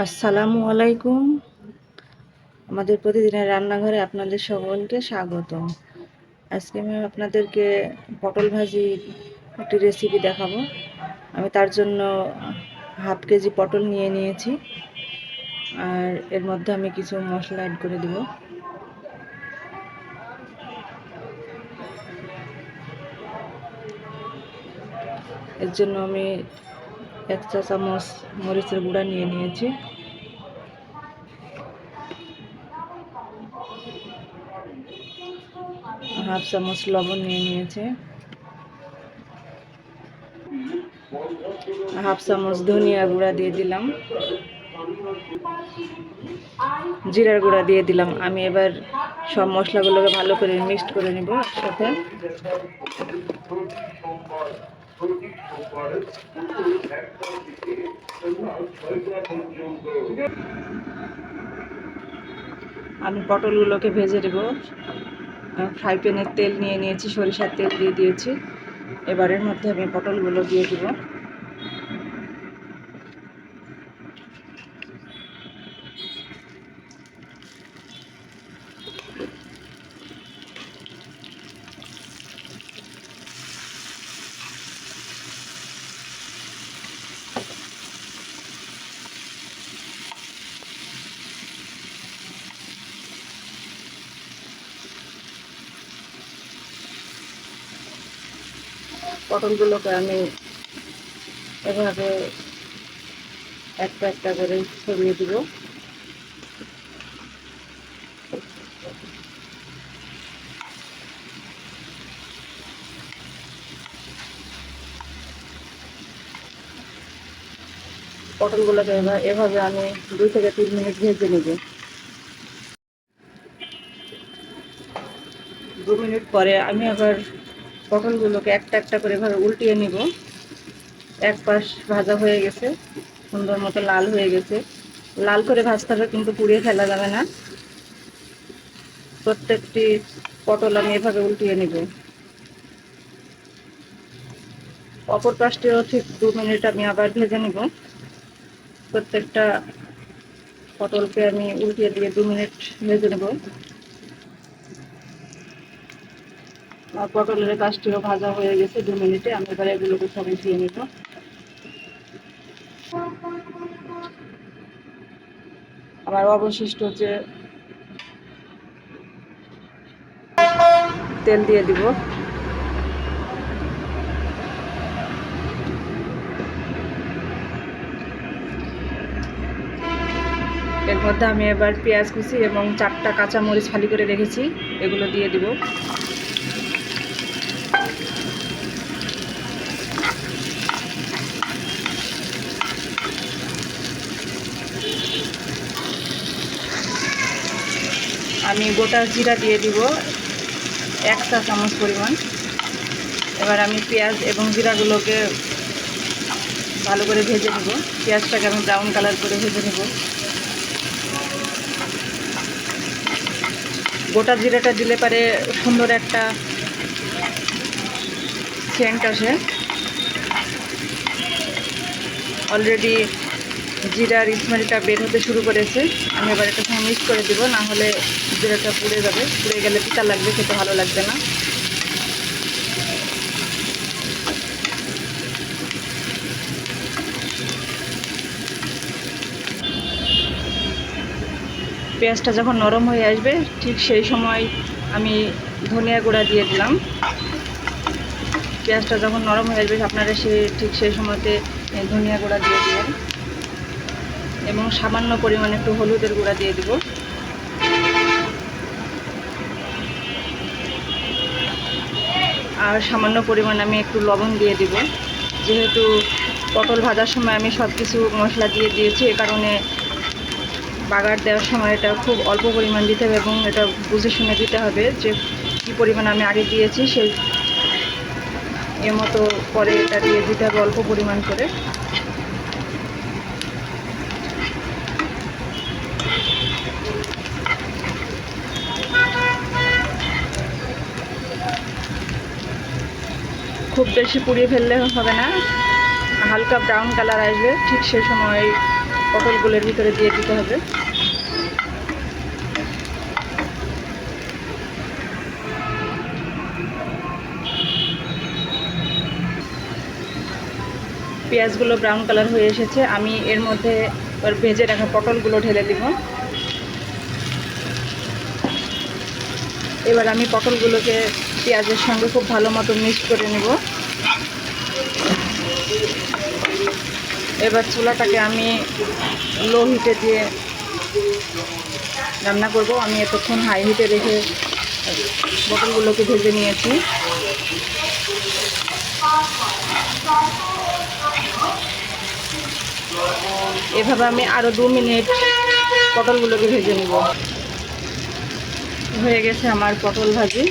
আসসালামু আলাইকুম। আমাদের প্রতিদিনের রান্নাঘরে আপনাদের সকলকে স্বাগত আজকে আমি আপনাদেরকে পটল ভাজি একটি রেসিপি দেখাবো। আমি তার জন্য হাফ কেজি পটল নিয়ে নিয়েছি। আর এর মধ্যে আমি কিছু মশলা অ্যাড করে দেব। এর জন্য আমি এক চা চামচ মরিচের গুঁড়া নিয়ে নিয়েছি। হাফ চামচ লবণ নিয়ে নিয়েছে। হাফ চামচ ধনিয়া গুঁড়া দিয়ে দিলাম। জিরার গুঁড়া দিয়ে দিলাম। আমি এবার সব মশলাগুলোকে ভালো করে মিক্সড করে নেব একসাথে। আমি পটলগুলোকে ভেজে দেব ফ্রাই প্যানের তেল নিয়ে নিয়েছি, সরিষার তেল দিয়ে দিয়েছি। এবারের মধ্যে আমি পটলগুলো দিয়ে দেবো। পটলগুলোকে আমি এভাবে একটা একটা করে ছড়িয়ে দিব। পটলগুলোকে এভাবে আমি দুই থেকে তিন মিনিট ভেজে নেব। দু মিনিট পরে আমি আবার পটলগুলোকে একটা একটা করে এভাবে উল্টিয়ে নিব। এক পাশ ভাজা হয়ে গেছে, সুন্দর মতো লাল হয়ে গেছে। লাল করে ভাজতে হবে, কিন্তু পুড়িয়ে ফেলা যাবে না। প্রত্যেকটি পটল আমি এভাবে উল্টিয়ে নিব। অপর পাশটিও ঠিক দু মিনিট আমি আবার ভেজে নিব। প্রত্যেকটা পটলকে আমি উল্টিয়ে দিয়ে দু মিনিট ভেজে নেব। পটলের কাজটিও ভাজা হয়ে গেছে দু মিনিটে। আমি এবার এগুলোকে সব উঠিয়ে নেব। আমার অবশিষ্ট যে তেল দিয়ে দিব। এর মধ্যে আমি এবার পেঁয়াজ কুচি এবং চারটা কাঁচামরিচ ফালি করে রেখেছি। এগুলো দিয়ে দিব। আমি গোটা জিরা দিয়ে দিব এক চা চামচ পরিমাণ। এবার আমি পেঁয়াজ এবং জিরাগুলোকে ভালো করে ভেজে নেব। পেঁয়াজটাকে আমি ব্রাউন কালার করে ভেজে নেব। গোটা জিরাটা দিলে পারে সুন্দর একটা সেন্ট আসে। অলরেডি জিরার স্মেলটা বের হতে শুরু করেছে। আমি এবার এটা সঙ্গে মিক্স করে দেবো, না হলে জিরাটা পুড়ে যাবে। পুড়ে গেলে পিতা লাগবে, খেতে ভালো লাগবে না। পেঁয়াজটা যখন নরম হয়ে আসবে, ঠিক সেই সময় আমি ধনিয়া গুঁড়া দিয়ে দিলাম। পেঁয়াজটা যখন নরম হয়ে আসবে, আপনারা সে ঠিক সেই সময়তে ধনিয়া গুঁড়া দিয়ে দিবেন। এবং সামান্য পরিমাণে একটু হলুদের গুঁড়া দিয়ে দিব। আর সামান্য পরিমাণ আমি একটু লবণ দিয়ে দিব। যেহেতু পটল ভাজার সময় আমি সব কিছু মশলা দিয়ে দিয়েছি, এ কারণে বাগার দেওয়ার সময় এটা খুব অল্প পরিমাণ দিতে হবে এবং এটা বুঝে শুনে দিতে হবে যে কী পরিমাণ আমি আগে দিয়েছি, সেই এর মতো পরে এটা দিয়ে দিতে হবে অল্প পরিমাণ করে। খুব বেশি পুড়িয়ে ফেললে হবে না। হালকা ব্রাউন কালার আসবে, ঠিক সেই সময় পটলগুলোর ভিতরে দিয়ে দিতে হবে। পেঁয়াজগুলো ব্রাউন কালার হয়ে এসেছে। আমি এর মধ্যে ভেজে রাখা পটলগুলো ঢেলে দিব। এবার আমি পটলগুলোকে পেঁয়াজের সঙ্গে খুব ভালো মতো মিক্স করে নেব। এবার চুলাটাকে আমি লো হিটে দিয়ে রান্না করব। আমি এতক্ষণ হাই হিটে রেখে পটলগুলোকে ভেজে নিয়েছি। এভাবে আমি আরও দু মিনিট পটলগুলোকে ভেজে নেব। হয়ে গেছে আমার পটল ভাজি।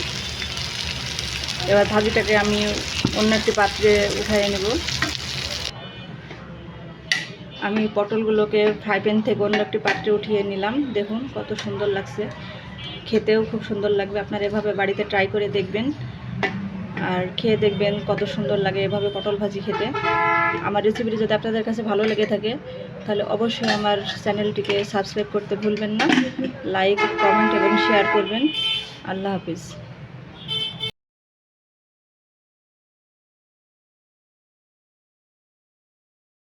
এবার ভাজিটাকে আমি অন্য একটি পাত্রে উঠাই নেব। আমি পটলগুলোকে ফ্রাই প্যান থেকে অন্য একটি পাত্রে উঠিয়ে নিলাম। দেখুন কত সুন্দর লাগছে। খেতেও খুব সুন্দর লাগবে। আপনারা এভাবে বাড়িতে ট্রাই করে দেখবেন। আর খেয়ে দেখবেন কত সুন্দর লাগে এভাবে পটল ভাজি খেতে। আমার রেসিপিটি যদি আপনাদের কাছে ভালো লেগে থাকে, তাহলে অবশ্যই আমার চ্যানেলটিকে সাবস্ক্রাইব করতে ভুলবেন না। লাইক কমেন্ট এবং শেয়ার করবেন। আল্লাহ হাফিজ।